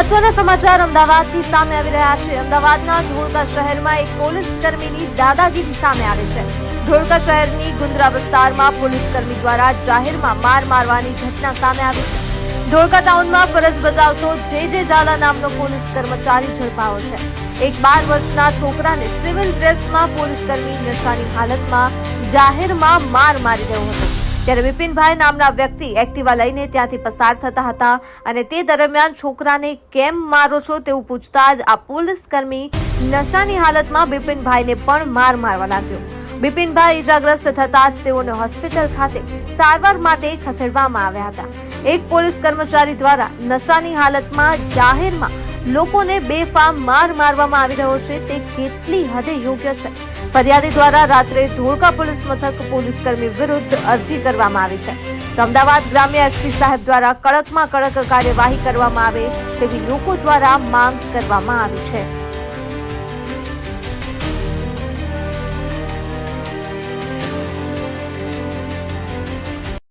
મહત્વના સમાચાર અમદાવાદથી સામે આવી રહ્યા છે. અમદાવાદના ધોળકા શહેરમાં એક પોલીસ કર્મીની દાદાગીરી સામે આવે છે. ધોળકા શહેરની ગુંદરા વિસ્તારમાં પોલીસ કર્મી દ્વારા જાહેરમાં માર મારવાની ઘટના સામે આવી છે. ધોળકા ટાઉનમાં ફરજ બજાવતો જે જે ઝાલા નામનો પોલીસ કર્મચારી ઝડપાયો છે. એક બાર વર્ષના છોકરાને સિવિલ ડ્રેસમાં પોલીસ કર્મી નશાની હાલતમાં જાહેરમાં માર મારી ગયો હતો. ત્યારે વિપિનભાઈ નામના વ્યક્તિ એક્ટિવા લઈને ત્યાંથી પસાર થતા હતા અને તે દરમિયાન છોકરાને કેમ મારો છો તેવું પૂછતા જ આ પોલીસ કર્મી નશાની હાલતમાં બિપિનભાઈને પણ માર મારવા લાગ્યો. બિપિનભાઈ ઈજાગ્રસ્ત થતા જ તેઓને હોસ્પિટલ ખાતે સારવાર માટે ખસેડવામાં આવ્યા હતા. એક પોલીસ કર્મચારી દ્વારા નશાની હાલતમાં જાહેરમાં લોકોને બેફામ માર મારવામાં આવી રહ્યો છે. તે કેટલી હદે યોગ્ય છે? ફરિયાદી દ્વારા રાત્રે ધોળકા પોલીસ મથક પોલીસ કર્મી વિરુદ્ધ અરજી કરવામાં આવી છે. અમદાવાદ ગ્રામ્ય એસપી સાહેબ દ્વારા કડકમાં કડક કાર્યવાહી કરવામાં આવે તેવી લોકો દ્વારા માંગ કરવામાં આવી છે.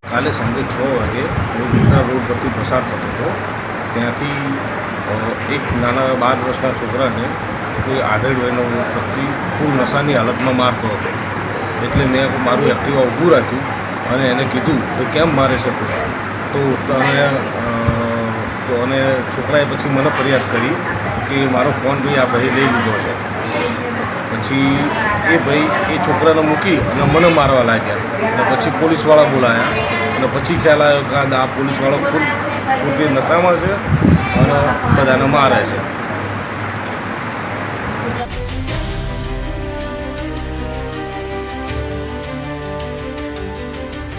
કાલે સાંજે છ વાગે હું રોડ પરથી પસાર થતો હતો. ત્યાંથી એક નાના બાર વર્ષના છોકરાને કોઈ આધેડ વયનો વ્યક્તિ ખૂબ નશાની હાલતમાં મારતો હતો. એટલે મેં મારું એક્ટિવા ઊભું રાખ્યું અને એને કીધું કે કેમ મારે છે તો? અને તો અને છોકરાએ પછી મને ફરિયાદ કરી કે મારો ફોન ભાઈ, આ ભાઈ લઈ લીધો છે. પછી એ ભાઈ એ છોકરાને મૂકી અને મને મારવા લાગ્યા. અને પછી પોલીસવાળા બોલાયા. અને પછી ખ્યાલ આવ્યો કે આ પોલીસવાળો ખૂબ પોતે નશામાં છે અને બધાને મારે છે